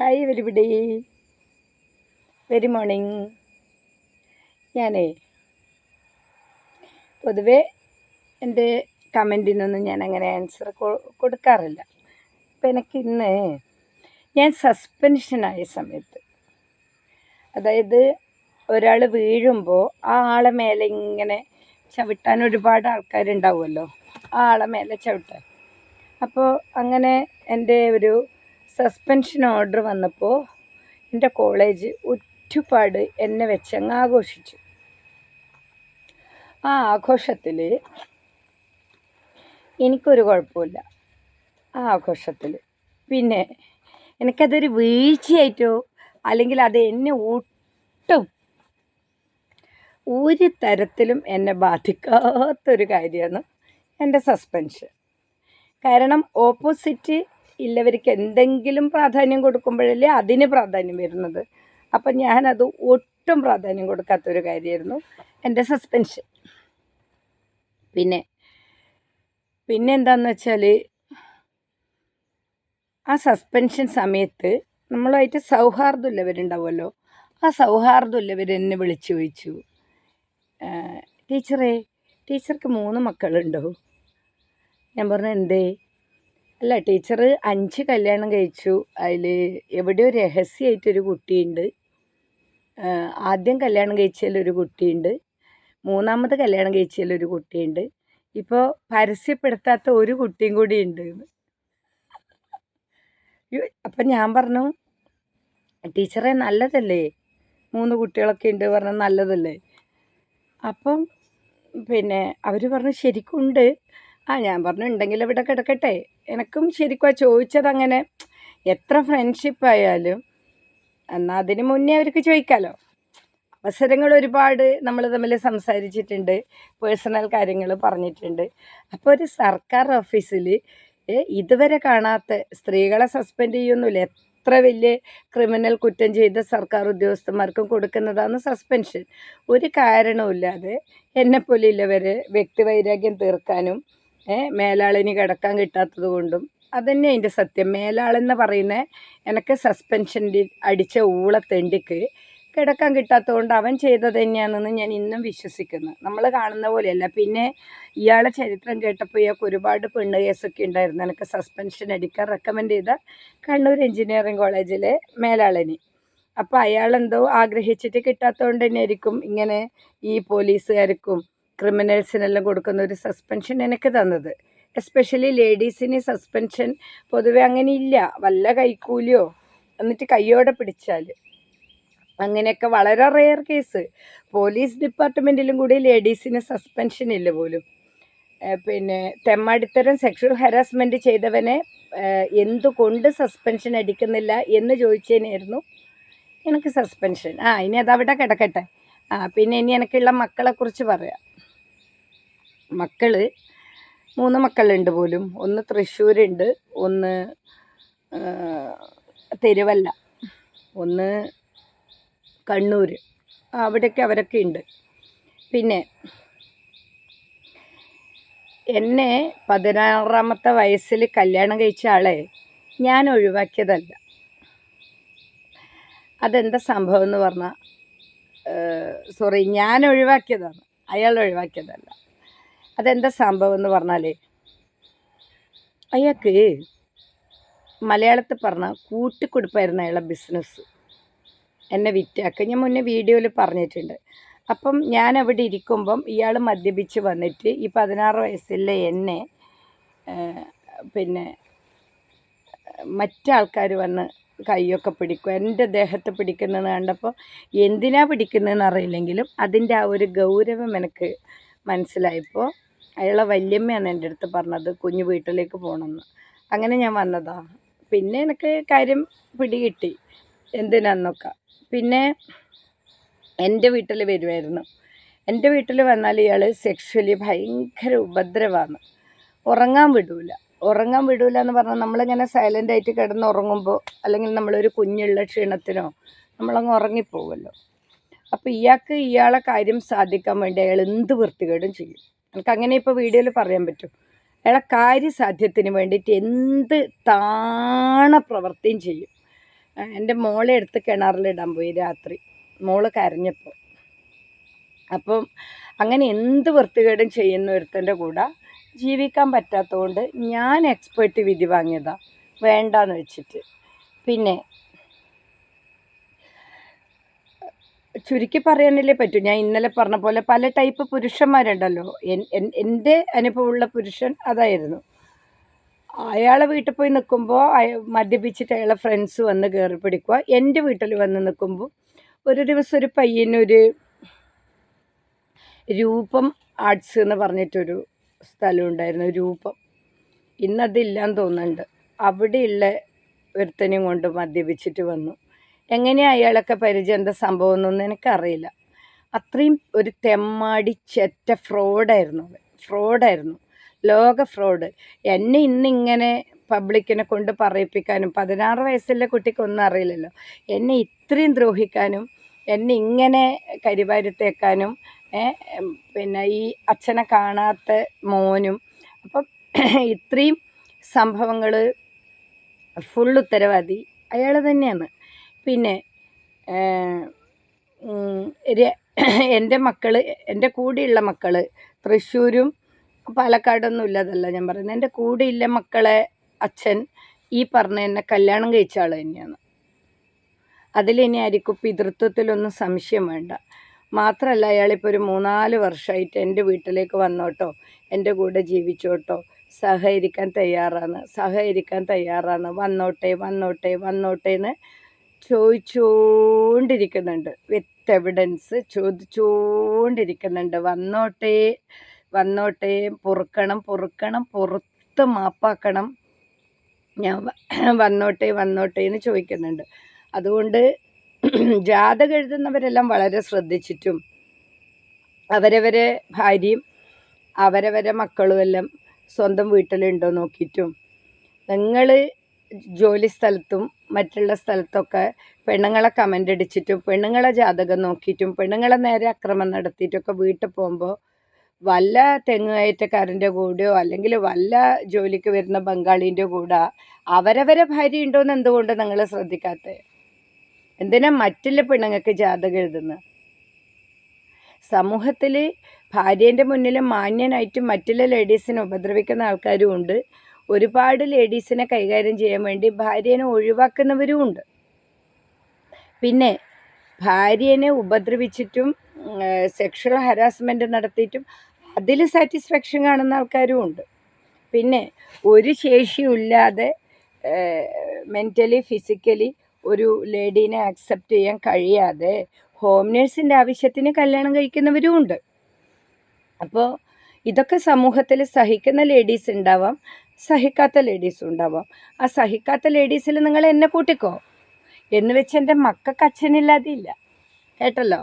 Hi everybody very morning ഞാനേ പൊതുവെ എന്റെ കമന്റിനൊന്നും ഞാൻ അങ്ങനെ ആൻസർ കൊടുക്കാറില്ല. അപ്പം എനിക്ക് ഇന്ന് ഞാൻ സസ്പെൻഷനായ സമയത്ത് അതായത് ഒരാൾ വീഴുമ്പോൾ ആ ആളെ മേലെ ഇങ്ങനെ ചവിട്ടാൻ ഒരുപാട് ആൾക്കാരുണ്ടാവുമല്ലോ ആ ആളെ മേലെ ചവിട്ടാൻ. അപ്പോൾ അങ്ങനെ എന്റെ ഒരു സസ്പെൻഷൻ ഓർഡർ വന്നപ്പോൾ എന്റെ കോളേജ് ഒറ്റപ്പാട് എന്നെ വെച്ചങ്ങ് ആഘോഷിച്ചു. ആ ആഘോഷത്തിൽ എനിക്കൊരു കുഴപ്പമില്ല ആ ആഘോഷത്തിൽ പിന്നെ എനിക്കതൊരു വീഴ്ചയായിട്ടോ അല്ലെങ്കിൽ അത് എന്നെ ഒട്ടും ഒരു തരത്തിലും എന്നെ ബാധിക്കാത്തൊരു കാര്യമാണ് എന്റെ സസ്പെൻഷൻ കാരണം ഓപ്പോസിറ്റ് ഇല്ലവർക്ക് എന്തെങ്കിലും പ്രാധാന്യം കൊടുക്കുമ്പോഴല്ലേ അതിന് പ്രാധാന്യം വരുന്നത്. അപ്പം ഞാനത് ഒട്ടും പ്രാധാന്യം കൊടുക്കാത്തൊരു കാര്യമായിരുന്നു എന്റെ സസ്പെൻഷൻ. പിന്നെ പിന്നെ എന്താന്ന് വെച്ചാൽ ആ സസ്പെൻഷൻ സമയത്ത് നമ്മളായിട്ട് സൗഹാർദ്ദമുള്ളവരുണ്ടാവുമല്ലോ. ആ സൗഹാർദ്ദമുള്ളവർ എന്നെ വിളിച്ചു ചോദിച്ചു. ടീച്ചറേ ടീച്ചർക്ക് മൂന്ന് മക്കളുണ്ടോ? ഞാൻ പറഞ്ഞു എന്തേ? അല്ല ടീച്ചർ അഞ്ച് കല്യാണം കഴിച്ചു. അതിൽ എവിടെയോ രഹസ്യമായിട്ടൊരു കുട്ടിയുണ്ട്. ആദ്യം കല്യാണം കഴിച്ചതിലൊരു കുട്ടിയുണ്ട്. മൂന്നാമത് കല്യാണം കഴിച്ചതിലൊരു കുട്ടിയുണ്ട്. ഇപ്പോൾ പരസ്യപ്പെടുത്താത്ത ഒരു കുട്ടിയും കൂടി ഉണ്ട്. അപ്പം ഞാൻ പറഞ്ഞു ടീച്ചറെ നല്ലതല്ലേ? മൂന്ന് കുട്ടികളൊക്കെ ഉണ്ട് പറഞ്ഞാൽ നല്ലതല്ലേ? അപ്പം പിന്നെ അവർ പറഞ്ഞു ശരിക്കുണ്ട് ആ ഞാൻ പറഞ്ഞു ഉണ്ടെങ്കിൽ ഇവിടെ കിടക്കട്ടെ. എനക്കും ശരിക്കും ചോദിച്ചത് അങ്ങനെ എത്ര ഫ്രണ്ട്ഷിപ്പ് ആയാലും എന്നാൽ അതിന് മുന്നേ അവർക്ക് ചോദിക്കാമല്ലോ അവസരങ്ങൾ ഒരുപാട് നമ്മൾ തമ്മിൽ സംസാരിച്ചിട്ടുണ്ട് പേഴ്സണൽ കാര്യങ്ങൾ പറഞ്ഞിട്ടുണ്ട്. അപ്പോൾ ഒരു സർക്കാർ ഓഫീസിൽ ഇതുവരെ കാണാത്ത സ്ത്രീകളെ സസ്പെൻഡ് ചെയ്യൊന്നുമില്ല എത്ര വലിയ ക്രിമിനൽ കുറ്റം ചെയ്ത സർക്കാർ ഉദ്യോഗസ്ഥന്മാർക്കും കൊടുക്കുന്നതാണ് സസ്പെൻഷൻ ഒരു കാരണവുമില്ലാതെ എന്നെപ്പോലെ ഇല്ലവരെ വ്യക്തിവൈരാഗ്യം തീർക്കാനും മേലാളിന് കിടക്കാൻ കിട്ടാത്തത് കൊണ്ടും അതന്നെ അതിന്റെ സത്യം. മേലാളെന്ന് പറയുന്ന എനിക്ക് സസ്പെൻഷനിൽ അടിച്ച ഊളത്തെണ്ടിക്ക് കിടക്കാൻ കിട്ടാത്തതുകൊണ്ട് അവൻ ചെയ്തത് തന്നെയാണെന്ന് ഞാൻ ഇന്നും വിശ്വസിക്കുന്നു. നമ്മൾ കാണുന്ന പോലെയല്ല. പിന്നെ ഇയാളെ ചരിത്രം കേട്ടപ്പോൾ ഇയാൾക്ക് ഒരുപാട് പെണ്ണ് കേസൊക്കെ ഉണ്ടായിരുന്നു. എനിക്ക് സസ്പെൻഷൻ അടിക്കാൻ റെക്കമെൻഡ് ചെയ്ത കണ്ണൂർ എഞ്ചിനീയറിംഗ് കോളേജിലെ മേലാളനി. അപ്പോൾ അയാളെന്തോ ആഗ്രഹിച്ചിട്ട് കിട്ടാത്തതുകൊണ്ട് തന്നെ ആയിരിക്കും ഇങ്ങനെ ഈ പോലീസുകാർക്കും ക്രിമിനൽസിനെല്ലാം കൊടുക്കുന്ന ഒരു സസ്പെൻഷൻ എനിക്ക് തന്നത്. എസ്പെഷ്യലി ലേഡീസിന് സസ്പെൻഷൻ പൊതുവെ അങ്ങനെ ഇല്ല വല്ല കൈക്കൂലിയോ എന്നിട്ട് കയ്യോടെ പിടിച്ചാൽ. അങ്ങനെയൊക്കെ വളരെ റെയർ കേസ് പോലീസ് ഡിപ്പാർട്ട്മെന്റിലും കൂടി ലേഡീസിന് സസ്പെൻഷൻ ഇല്ല പോലും. പിന്നെ തെമ്മാടിത്തരം സെക്ഷൽ ഹരാസ്മെന്റ് ചെയ്തവനെ എന്തുകൊണ്ട് സസ്പെൻഷൻ അടിക്കുന്നില്ല എന്ന് ചോദിച്ചതിനായിരുന്നു എനിക്ക് സസ്പെൻഷൻ ആ ഇനി അതവിടെ കിടക്കട്ടെ. ആ പിന്നെ ഇനി എനിക്കുള്ള മക്കളെക്കുറിച്ച് പറയാം. മക്കൾ മൂന്ന് മക്കളുണ്ട് പോലും. ഒന്ന് തൃശ്ശൂരുണ്ട് ഒന്ന് തിരുവല്ല. ഒന്ന് കണ്ണൂർ അവിടെയൊക്കെ അവരൊക്കെ ഉണ്ട്. പിന്നെ എന്നെ പതിനാറാമത്തെ വയസ്സിൽ കല്യാണം കഴിച്ച ആളെ ഞാൻ ഒഴിവാക്കിയതല്ല. അതെന്താ സംഭവം എന്ന് പറഞ്ഞാൽ സോറി ഞാൻ ഒഴിവാക്കിയതാണ്. അയാൾ ഒഴിവാക്കിയതല്ല. അതെന്താ സംഭവം എന്ന് പറഞ്ഞാൽ അയാൾക്ക് മലയാളത്തിൽ പറഞ്ഞാൽ കൂട്ടിക്കൊടുപ്പായിരുന്നു അയാളെ ബിസിനസ് എന്നെ വിറ്റാക്ക ഞാൻ മുന്നേ വീഡിയോയിൽ പറഞ്ഞിട്ടുണ്ട്. അപ്പം ഞാൻ അവിടെ ഇരിക്കുമ്പം ഇയാൾ മദ്യപിച്ച് വന്നിട്ട് ഈ പതിനാറ് വയസ്സിലെ എന്നെ പിന്നെ മറ്റാൾക്കാർ വന്ന് കൈയൊക്കെ പിടിക്കും. എന്റെ ദേഹത്ത് പിടിക്കുന്നതെന്ന് കണ്ടപ്പോൾ എന്തിനാ പിടിക്കുന്നതെന്ന് അറിയില്ലെങ്കിലും അതിന്റെ ആ ഒരു ഗൗരവം എനിക്ക് മനസ്സിലായപ്പോൾ അയാളെ വല്യമ്മയാണ് എന്റെ അടുത്ത് പറഞ്ഞത് കുഞ്ഞു വീട്ടിലേക്ക് പോകണമെന്ന്. അങ്ങനെ ഞാൻ വന്നതാ. പിന്നെ എനിക്ക് കാര്യം പിടികിട്ടി. എന്തിനാന്നൊക്കെ. പിന്നെ എന്റെ വീട്ടിൽ വരുമായിരുന്നു എന്റെ വീട്ടിൽ വന്നാൽ ഇയാൾ സെക്ഷലി ഭയങ്കര ഉപദ്രവമാണ് ഉറങ്ങാൻ വിടൂല. ഉറങ്ങാൻ വിടൂല എന്ന് പറഞ്ഞാൽ നമ്മളിങ്ങനെ സൈലന്റ് ആയിട്ട് കിടന്ന് ഉറങ്ങുമ്പോൾ അല്ലെങ്കിൽ നമ്മളൊരു കുഞ്ഞുള്ള ക്ഷീണത്തിനോ നമ്മളങ്ങ് ഉറങ്ങിപ്പോവുമല്ലോ അപ്പോൾ ഇയാൾക്ക് ഇയാളെ കാര്യം സാധിക്കാൻ വേണ്ടി അയാൾ എന്ത് വൃത്തികേടും ചെയ്യും? എനിക്ക് അങ്ങനെ ഇപ്പോൾ വീഡിയോയിൽ പറയാൻ പറ്റും. അയാളെ കാര്യസാധ്യത്തിന് വേണ്ടിയിട്ട് എന്ത് താണ പ്രവൃത്തിയും ചെയ്യും. എന്റെ മോളെ എടുത്ത് കിണറിലിടാൻ പോയി രാത്രി. മോൾ കരഞ്ഞപ്പോൾ. അപ്പം അങ്ങനെ എന്ത് വൃത്തികേടും ചെയ്യുന്ന ഒരുത്തന്റെ കൂടെ ജീവിക്കാൻ പറ്റാത്തതുകൊണ്ട് ഞാൻ എക്സ്പേർട്ട് വിധി വാങ്ങിയതാണ് വേണ്ടാന്ന് വെച്ചിട്ട്. പിന്നെ ചുരുക്കി പറയാനല്ലേ പറ്റൂ. ഞാൻ ഇന്നലെ പറഞ്ഞ പോലെ പല ടൈപ്പ് പുരുഷന്മാരുണ്ടല്ലോ. എൻ- എൻ- എന്റെ അനുഭവമുള്ള പുരുഷൻ അതായിരുന്നു. അയാളെ വീട്ടിൽ പോയി നിൽക്കുമ്പോൾ മദ്യപിച്ചിട്ട് അയാളെ ഫ്രണ്ട്സ് വന്ന് കയറി പിടിക്കുക. എന്റെ വീട്ടിൽ വന്ന് നിൽക്കുമ്പോൾ ഒരു ദിവസം ഒരു പയ്യനൊരു രൂപം ആർട്സ് എന്ന് പറഞ്ഞിട്ടൊരു സ്ഥലം ഉണ്ടായിരുന്നു രൂപം. ഇന്നതില്ലാന്ന് തോന്നുന്നുണ്ട്. അവിടെയുള്ള ഒരുത്തനെയും കൊണ്ട് മദ്യപിച്ചിട്ട് വന്നു. എങ്ങനെയാണ് അയാളൊക്കെ പരിചയം എന്താ സംഭവം എന്നൊന്നും എനിക്കറിയില്ല. അത്രയും ഒരു തെമ്മാടി ചെറ്റ ഫ്രോഡായിരുന്നു ഫ്രോഡായിരുന്നു. ലോക ഫ്രോഡ്. എന്നെ ഇന്നിങ്ങനെ പബ്ലിക്കിനെ കൊണ്ട് പറയിപ്പിക്കാനും പതിനാറ് വയസ്സുള്ള കുട്ടിക്കൊന്നും അറിയില്ലല്ലോ. എന്നെ ഇത്രയും ദ്രോഹിക്കാനും എന്നെ ഇങ്ങനെ കരിവാരിത്തേക്കാനും പിന്നെ ഈ അച്ഛനെ കാണാത്ത മോനും അപ്പം ഇത്രയും സംഭവങ്ങൾ ഫുൾ ഉത്തരവാദി അയാൾ തന്നെയാണ്. പിന്നെ എന്റെ മക്കൾ എന്റെ കൂടെയുള്ള മക്കൾ തൃശ്ശൂരും പാലക്കാടൊന്നും ഇല്ലതല്ല ഞാൻ പറയുന്നത് എന്റെ കൂടെയുള്ള മക്കളെ അച്ഛൻ ഈ പറഞ്ഞ എന്നെ കല്യാണം കഴിച്ച ആൾ തന്നെയാണ്. അതിലിനി ആയിരിക്കും പിതൃത്വത്തിലൊന്നും സംശയം വേണ്ട. മാത്രമല്ല അയാളിപ്പോൾ ഒരു മൂന്നാൽ വർഷമായിട്ട് എന്റെ വീട്ടിലേക്ക് വന്നോട്ടോ എന്റെ കൂടെ ജീവിച്ചോട്ടോ സഹകരിക്കാൻ തയ്യാറാണ് സഹകരിക്കാൻ തയ്യാറാണ്. വന്നോട്ടെ വന്നോട്ടെ വന്നോട്ടെ എന്ന് ചോദിച്ചുകൊണ്ടിരിക്കുന്നുണ്ട് വിത്ത് എവിഡൻസ് ചോദിച്ചുകൊണ്ടിരിക്കുന്നുണ്ട് വന്നോട്ടെ വന്നോട്ടെ പൊറുക്കണം പൊറുക്കണം പുറത്ത് മാപ്പാക്കണം. ഞാൻ വന്നോട്ടെ വന്നോട്ടെ എന്ന് ചോദിക്കുന്നുണ്ട്. അതുകൊണ്ട് ജാതകം എഴുതുന്നവരെല്ലാം വളരെ ശ്രദ്ധിച്ചിട്ടും അവരവരെ ഭാര്യയും അവരവരെ മക്കളും എല്ലാം സ്വന്തം വീട്ടിലുണ്ടോ നോക്കിയിട്ടും. നിങ്ങൾ ജോലി സ്ഥലത്തും മറ്റുള്ള സ്ഥലത്തൊക്കെ പെണ്ണുങ്ങളെ കമന്റ് അടിച്ചിട്ടും പെണ്ണുങ്ങളെ ജാതകം നോക്കിയിട്ടും പെണ്ണുങ്ങളെ നേരെ അക്രമം നടത്തിയിട്ടൊക്കെ വീട്ടിൽ പോകുമ്പോൾ വല്ല തെങ്ങുകയറ്റക്കാരന്റെ കൂടെയോ അല്ലെങ്കിൽ വല്ല ജോലിക്ക് വരുന്ന ബംഗാളീന്റെ കൂടെ അവരവരെ ഭാര്യ ഉണ്ടോയെന്ന് എന്തുകൊണ്ട് നിങ്ങൾ ശ്രദ്ധിക്കാത്തത്? എന്തിനാ മറ്റുള്ള പെണ്ണുങ്ങൾക്ക് ജാതകം എഴുതുന്നത് സമൂഹത്തിൽ ഭാര്യേന്റെ മുന്നിൽ മാന്യനായിട്ട് മറ്റുള്ള ലേഡീസിനെ ഉപദ്രവിക്കുന്ന ആൾക്കാരും ഉണ്ട്. ഒരുപാട് ലേഡീസിനെ കൈകാര്യം ചെയ്യാൻ വേണ്ടി ഭാര്യനെ ഒഴിവാക്കുന്നവരും ഉണ്ട് പിന്നെ ഭാര്യനെ ഉപദ്രവിച്ചിട്ടും സെക്ഷൽ ഹരാസ്മെന്റ് നടത്തിയിട്ടും അതിൽ സാറ്റിസ്ഫാക്ഷൻ കാണുന്ന ആൾക്കാരും ഉണ്ട് പിന്നെ ഒരു ശേഷിയില്ലാതെ മെന്റലി ഫിസിക്കലി ഒരു ലേഡീനെ അക്സെപ്റ്റ് ചെയ്യാൻ കഴിയാതെ ഹോം നേഴ്സിന്റെ ആവശ്യത്തിന് കല്യാണം കഴിക്കുന്നവരും ഉണ്ട് അപ്പോൾ ഇതൊക്കെ സമൂഹത്തിൽ സഹിക്കുന്ന ലേഡീസ് ഉണ്ടാവാം. സഹിക്കാത്ത ലേഡീസും ഉണ്ടാവാം. ആ സഹിക്കാത്ത ലേഡീസിൽ നിങ്ങൾ എന്നെ കൂട്ടിക്കോ? എന്ന് വെച്ച് എന്റെ മക്കൾക്ക് അച്ഛനില്ലാതെയില്ല കേട്ടല്ലോ?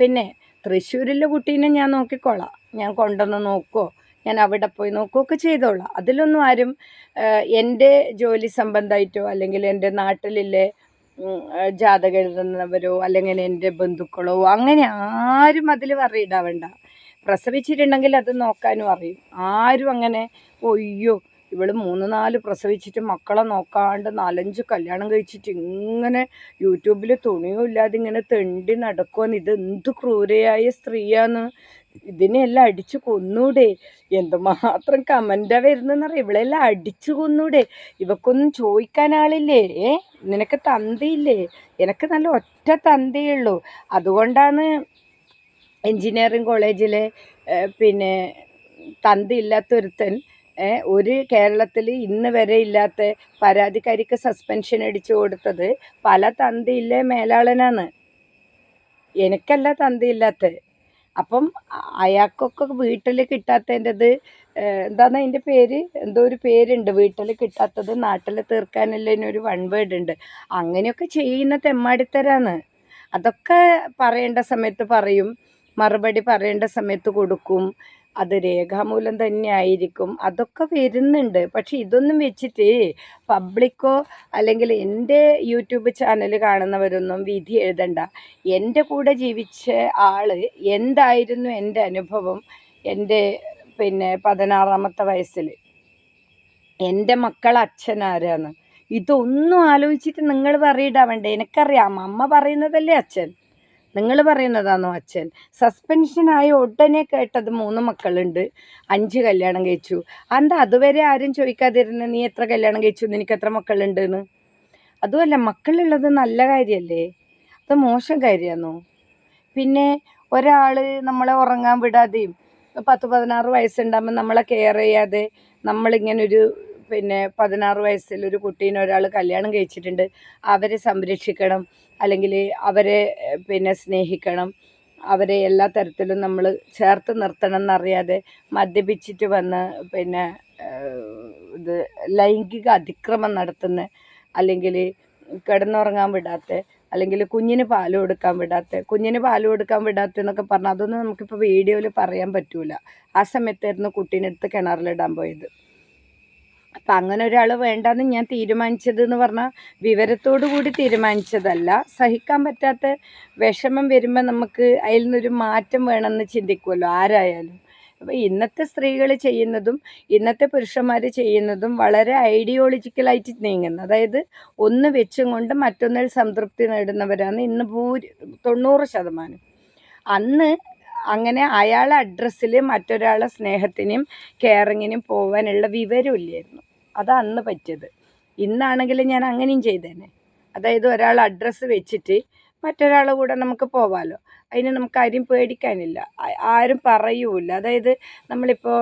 പിന്നെ തൃശ്ശൂരിലെ കുട്ടീനെ ഞാൻ നോക്കിക്കോളാം. ഞാൻ കൊണ്ടുവന്ന് നോക്കുമോ ഞാൻ അവിടെ പോയി നോക്കുകയൊക്കെ ചെയ്തോളാം. അതിലൊന്നും ആരും എന്റെ ജോലി സംബന്ധമായിട്ടോ അല്ലെങ്കിൽ എന്റെ നാട്ടിലെ ജാതക എഴുതുന്നവരോ അല്ലെങ്കിൽ എന്റെ ബന്ധുക്കളോ അങ്ങനെ ആരും അതിൽ പറയിടാവണ്ട പ്രസവിച്ചിട്ടുണ്ടെങ്കിൽ അത് നോക്കാനും അറിയും. ആരും അങ്ങനെ ഒയ്യോ ഇവൾ മൂന്ന് നാല് പ്രസവിച്ചിട്ട് മക്കളെ നോക്കാണ്ട് നാലഞ്ച് കല്യാണം കഴിച്ചിട്ട് ഇങ്ങനെ യൂട്യൂബിൽ തുണിയും ഇല്ലാതെ ഇങ്ങനെ തെണ്ടി നടക്കുമെന്ന് ഇത് എന്ത് ക്രൂരയായ സ്ത്രീയാന്ന്. ഇതിനെല്ലാം അടിച്ചു കൊന്നൂടെ. എന്തുമാത്രം കമന്റാ വരുന്നതെന്നറിയാം? ഇവളെല്ലാം അടിച്ചു കൊന്നൂടെ. ഇവക്കൊന്നും ചോദിക്കാൻ ആളില്ലേ? ഏ? നിനക്ക് തന്തയില്ലേ? എനിക്ക് നല്ല ഒറ്റ തന്തയേ ഉള്ളൂ. അതുകൊണ്ടാണ് എൻജിനീയറിങ് കോളേജിലെ പിന്നെ തന്തയില്ലാത്തൊരുത്തൻ ഒരു കേരളത്തിൽ ഇന്ന് വരെ ഇല്ലാത്ത പരാതിക്കാരിക്ക് സസ്പെൻഷൻ അടിച്ചു കൊടുത്തത് പല തന്തിയിലെ മേലാളനാണ്. എനിക്കല്ല തന്തിയില്ലാത്ത. അപ്പം അയാൾക്കൊക്കെ വീട്ടിൽ കിട്ടാത്തതിന്റെത് എന്താണ് അതിന്റെ പേര്? എന്തോ ഒരു പേരുണ്ട്. വീട്ടിൽ കിട്ടാത്തത് നാട്ടിൽ തീർക്കാനല്ലേ ഒരു വൺ വേർഡ് ഉണ്ട് അങ്ങനെയൊക്കെ ചെയ്യുന്ന തെമ്മാടിത്തരാണ്. അതൊക്കെ പറയേണ്ട സമയത്ത് പറയും. മറുപടി പറയേണ്ട സമയത്ത് കൊടുക്കും. അത് രേഖാമൂലം തന്നെ ആയിരിക്കും അതൊക്കെ വരുന്നുണ്ട്. പക്ഷെ ഇതൊന്നും വെച്ചിട്ട് പബ്ലിക്കോ അല്ലെങ്കിൽ എന്റെ യൂട്യൂബ് ചാനൽ കാണുന്നവരൊന്നും വിധി എഴുതണ്ട. എന്റെ കൂടെ ജീവിച്ച ആൾ എന്തായിരുന്നു എന്റെ അനുഭവം എന്റെ പിന്നെ പതിനാറാമത്തെ വയസ്സിൽ എന്റെ മക്കൾ അച്ഛനാരാണ് ഇതൊന്നും ആലോചിച്ചിട്ട് നിങ്ങൾ പറയിടാവണ്ടേ എനിക്കറിയാം. അമ്മ പറയുന്നതല്ലേ അച്ഛൻ. നിങ്ങൾ പറയുന്നതാണോ അച്ഛൻ? സസ്പെൻഷനായി ഉടനെ കേട്ടത് മൂന്ന് മക്കളുണ്ട്. അഞ്ച് കല്യാണം കഴിച്ചു. എന്താ അതുവരെ ആരും ചോദിക്കാതിരുന്ന നീ എത്ര കല്യാണം കഴിച്ചു? നിനക്ക് എത്ര മക്കളുണ്ട് എന്ന് അതുമല്ല മക്കളുള്ളത് നല്ല കാര്യമല്ലേ അത് മോശം കാര്യമാണോ പിന്നെ ഒരാൾ നമ്മളെ ഉറങ്ങാൻ വിടാതെയും പത്ത് പതിനാറ് വയസ്സുണ്ടാകുമ്പോൾ നമ്മളെ കെയർ ചെയ്യാതെ നമ്മളിങ്ങനൊരു പിന്നെ പതിനാറ് വയസ്സിൽ ഒരു കുട്ടീനെ ഒരാൾ കല്യാണം കഴിച്ചിട്ടുണ്ട്. അവരെ സംരക്ഷിക്കണം. അല്ലെങ്കിൽ അവരെ പിന്നെ സ്നേഹിക്കണം. അവരെ എല്ലാ തരത്തിലും നമ്മൾ ചേർത്ത് നിർത്തണം എന്നറിയാതെ മദ്യപിച്ചിട്ട് വന്ന് പിന്നെ ഇത് ലൈംഗിക അതിക്രമം നടത്തുന്ന അല്ലെങ്കിൽ കിടന്നുറങ്ങാൻ വിടാത്ത അല്ലെങ്കിൽ കുഞ്ഞിന് പാൽ കൊടുക്കാൻ വിടാത്ത കുഞ്ഞിന് പാൽ കൊടുക്കാൻ വിടാത്ത എന്നൊക്കെ പറഞ്ഞാൽ അതൊന്നും നമുക്കിപ്പോൾ വീഡിയോയിൽ പറയാൻ പറ്റൂല. ആ സമയത്തായിരുന്നു കുട്ടീനെടുത്ത് കിണറിലിടാൻ പോയത്. അപ്പം അങ്ങനെ ഒരാൾ വേണ്ടാന്ന് ഞാൻ തീരുമാനിച്ചത് എന്ന് പറഞ്ഞാൽ വിവരത്തോടു കൂടി തീരുമാനിച്ചതല്ല. സഹിക്കാൻ പറ്റാത്ത വിഷമം വരുമ്പോൾ നമുക്ക് അതിൽ നിന്നൊരു മാറ്റം വേണമെന്ന് ചിന്തിക്കുമല്ലോ ആരായാലും. അപ്പോൾ ഇന്നത്തെ സ്ത്രീകൾ ചെയ്യുന്നതും ഇന്നത്തെ പുരുഷന്മാർ ചെയ്യുന്നതും വളരെ ഐഡിയോളജിക്കലായിട്ട് നീങ്ങുന്നു. അതായത് ഒന്ന് വെച്ചും കൊണ്ട് മറ്റൊന്നിൽ സംതൃപ്തി നേടുന്നവരാണ് ഇന്ന് ഭൂരി തൊണ്ണൂറ് ശതമാനം. അന്ന് അങ്ങനെ അയാളെ അഡ്രസ്സിൽ മറ്റൊരാളെ സ്നേഹത്തിനും കെയറിങ്ങിനും പോകാനുള്ള വിവരമില്ലായിരുന്നു. അതാ അന്ന് പറ്റിയത്. ഇന്നാണെങ്കിൽ ഞാൻ അങ്ങനെയും ചെയ്തേനെ. അതായത് ഒരാൾ അഡ്രസ്സ് വെച്ചിട്ട് മറ്റൊരാളെ കൂടെ നമുക്ക് പോവാമല്ലോ അതിന് നമുക്ക് ആരും പേടിക്കാനില്ല. ആരും പറയൂല അതായത് നമ്മളിപ്പോൾ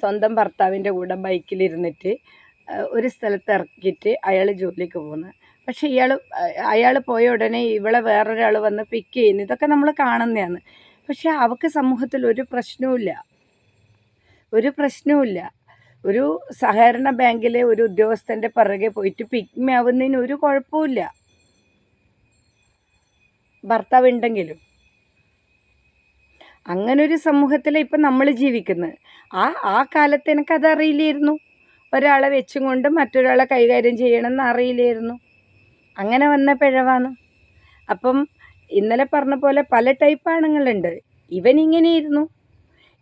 സ്വന്തം ഭർത്താവിന്റെ കൂടെ ബൈക്കിലിരുന്നിട്ട് ഒരു സ്ഥലത്ത് ഇറക്കിയിട്ട് അയാൾ ജോലിക്ക് പോകുന്നു. പക്ഷെ ഇയാൾ അയാൾ പോയ ഉടനെ ഇവളെ വേറൊരാൾ വന്ന് പിക്ക് ചെയ്യുന്നു. ഇതൊക്കെ നമ്മൾ കാണുന്നതാണ്. പക്ഷെ അവൾക്ക് സമൂഹത്തിൽ ഒരു പ്രശ്നവുമില്ല. ഒരു പ്രശ്നവുമില്ല. ഒരു സഹകരണ ബാങ്കിലെ ഒരു ഉദ്യോഗസ്ഥന്റെ പിറകെ പോയിട്ട് പിക്മി ആവുന്നതിന് ഒരു കുഴപ്പമില്ല ഭർത്താവ് ഉണ്ടെങ്കിലും അങ്ങനെ ഒരു ഇപ്പം നമ്മൾ ജീവിക്കുന്നത്. ആ ആ കാലത്ത് എനിക്കത് അറിയില്ലായിരുന്നു. ഒരാളെ വെച്ചും കൊണ്ട് മറ്റൊരാളെ കൈകാര്യം ചെയ്യണമെന്ന് അറിയില്ലായിരുന്നു. അങ്ങനെ വന്ന പിഴവാണ്. അപ്പം ഇന്നലെ പറഞ്ഞ പോലെ പല ടൈപ്പ് ആണുങ്ങളുണ്ട്. ഇവൻ ഇങ്ങനെയിരുന്നു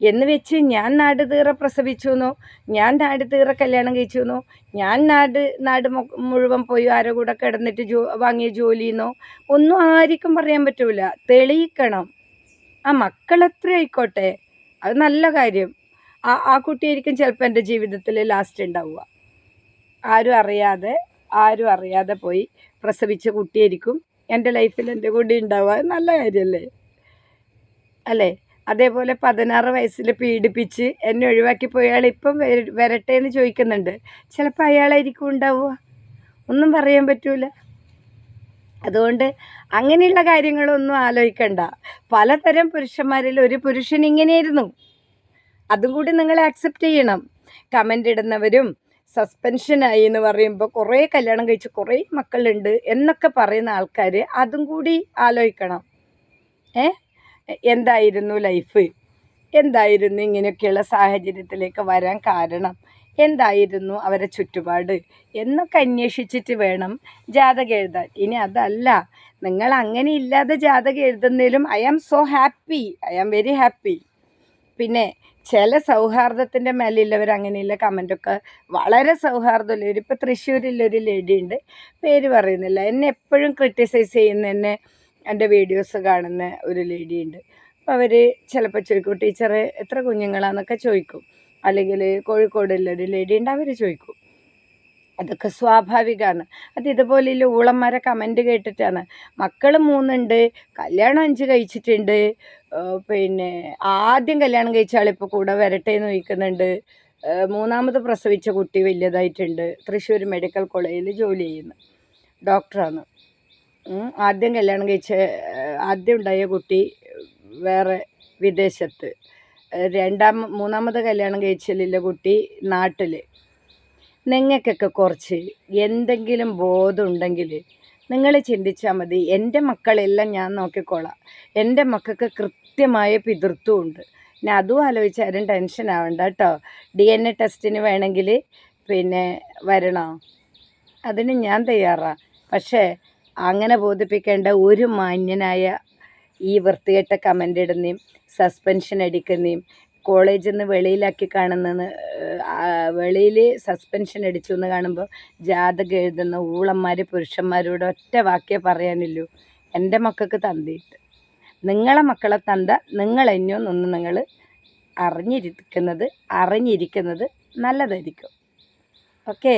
എന്ന് വെച്ച് ഞാൻ നാട് തീറെ പ്രസവിച്ചു എന്നോ ഞാൻ നാട് തീറെ കല്യാണം കഴിച്ചു എന്നോ ഞാൻ നാട് നാട് മുഴുവൻ പോയി ആരോ കൂടെ കിടന്നിട്ട് ജോ വാങ്ങിയ ജോലിയെന്നോ ഒന്നും ആർക്കും പറയാൻ പറ്റൂല. തെളിയിക്കണം. ആ മക്കൾ എത്ര ആയിക്കോട്ടെ? അത് നല്ല കാര്യം. ആ ആ കുട്ടിയായിരിക്കും ചിലപ്പോൾ എന്റെ ജീവിതത്തിൽ ലാസ്റ്റ് ഉണ്ടാവുക. ആരും അറിയാതെ ആരും അറിയാതെ പോയി പ്രസവിച്ച കുട്ടിയായിരിക്കും എന്റെ ലൈഫിൽ എന്റെ കൂടെ ഉണ്ടാവുക. നല്ല കാര്യമല്ലേ അല്ലേ? അതേപോലെ പതിനാറ് വയസ്സിൽ പീഡിപ്പിച്ച് എന്നെ ഒഴിവാക്കി പോയ അയാൾ ഇപ്പം വരട്ടെ എന്ന് ചോദിക്കുന്നുണ്ട്. ചിലപ്പോൾ അയാളായിരിക്കും ഉണ്ടാവുക. ഒന്നും പറയാൻ പറ്റൂല. അതുകൊണ്ട് അങ്ങനെയുള്ള കാര്യങ്ങളൊന്നും ആലോചിക്കണ്ട. പലതരം പുരുഷന്മാരിൽ ഒരു പുരുഷൻ ഇങ്ങനെയായിരുന്നു. അതും കൂടി നിങ്ങൾ ആക്സെപ്റ്റ് ചെയ്യണം. കമന്റ് ഇടുന്നവരും സസ്പെൻഷനായി എന്ന് പറയുമ്പോൾ കുറേ കല്യാണം കഴിച്ച് കുറേ മക്കളുണ്ട് എന്നൊക്കെ പറയുന്ന ആൾക്കാർ അതും കൂടി ആലോചിക്കണം. ഏ? എന്തായിരുന്നു ലൈഫ്? എന്തായിരുന്നു ഇങ്ങനെയൊക്കെയുള്ള സാഹചര്യത്തിലേക്ക് വരാൻ കാരണം? എന്തായിരുന്നു അവരെ ചുറ്റുപാട്? എന്നൊക്കെ അന്വേഷിച്ചിട്ട് വേണം ജാതകം എഴുതാൻ. ഇനി അതല്ല. നിങ്ങൾ അങ്ങനെ ഇല്ലാതെ ജാതകം എഴുതുന്നതിലും I am so happy I am very happy പിന്നെ ചില സൗഹാർദ്ദത്തിന്റെ മേലെയുള്ളവർ അങ്ങനെയുള്ള കമന്റൊക്കെ വളരെ സൗഹാർദ്ദമുള്ളവർ. ഇപ്പോൾ തൃശ്ശൂരിലൊരു ലേഡി ഉണ്ട്. പേര് പറയുന്നില്ല. എന്നെ എപ്പോഴും ക്രിട്ടിസൈസ് ചെയ്യുന്ന എന്നെ എന്റെ വീഡിയോസ് കാണുന്ന ഒരു ലേഡി ഉണ്ട് അപ്പോൾ അവർ ചിലപ്പോൾ ചോദിക്കും ടീച്ചറെ എത്ര കുഞ്ഞുങ്ങളാന്നൊക്കെ ചോദിക്കും. അല്ലെങ്കിൽ കോഴിക്കോടുള്ള ഒരു ലേഡി ഉണ്ട് അവർ ചോദിക്കും. അതൊക്കെ സ്വാഭാവികമാണ് അത് ഇതുപോലെയുള്ള ഊളന്മാരെ കമന്റ് കേട്ടിട്ടാണ്. മക്കൾ മൂന്നുണ്ട് കല്യാണം അഞ്ച് കഴിച്ചിട്ടുണ്ട്. പിന്നെ ആദ്യം കല്യാണം കഴിച്ച ആളിപ്പോൾ കൂടെ വരട്ടെ എന്ന് ചോദിക്കുന്നുണ്ട്. മൂന്നാമത് പ്രസവിച്ച കുട്ടി വലിയതായിട്ടുണ്ട്. തൃശ്ശൂർ മെഡിക്കൽ കോളേജിൽ ജോലി ചെയ്യുന്നു ഡോക്ടറാണ്. ആദ്യം കല്യാണം കഴിച്ച ആദ്യം ഉണ്ടായ കുട്ടി വേറെ വിദേശത്ത്. രണ്ടാം മൂന്നാമത് കല്യാണം കഴിച്ചില്ല കുട്ടി നാട്ടിൽ നിങ്ങൾക്കൊക്കെ കുറച്ച് എന്തെങ്കിലും ബോധമുണ്ടെങ്കിൽ നിങ്ങൾ ചിന്തിച്ചാൽ മതി. എന്റെ മക്കളെല്ലാം ഞാൻ നോക്കിക്കോളാം. എന്റെ മക്കൾക്ക് കൃത്യമായ പിതൃത്വമുണ്ട്. പിന്നെ അതും ആലോചിച്ച് ആരും ടെൻഷൻ ആവണ്ട കേട്ടോ. ഡി എൻ എ ടെസ്റ്റിന് വേണമെങ്കിൽ പിന്നെ വരണോ? അതിന് ഞാൻ തയ്യാറാണ് പക്ഷേ അങ്ങനെ ബോധിപ്പിക്കേണ്ട ഒരു മാന്യനായ ഈ വൃത്തികെട്ട കമന്റ് ഇടുന്നതും സസ്പെൻഷൻ അടിക്കുന്നതും കോളേജിൽ നിന്ന് വെളിയിലാക്കി കാണുന്നെന്ന് വെളിയിൽ സസ്പെൻഷൻ അടിച്ചു എന്ന് കാണുമ്പോൾ ജാതകം എഴുതുന്ന ഊളന്മാർ പുരുഷന്മാരോട് ഒറ്റ വാക്കേ പറയാനില്ലൂ എന്റെ മക്കൾക്ക് തന്തിയിട്ട്. നിങ്ങളെ മക്കളെ തന്ത നിങ്ങളെന്നോ നിന്ന് നിങ്ങൾ അറിഞ്ഞിരിക്കുന്നത് അറിഞ്ഞിരിക്കുന്നത് നല്ലതായിരിക്കും. ഓക്കേ?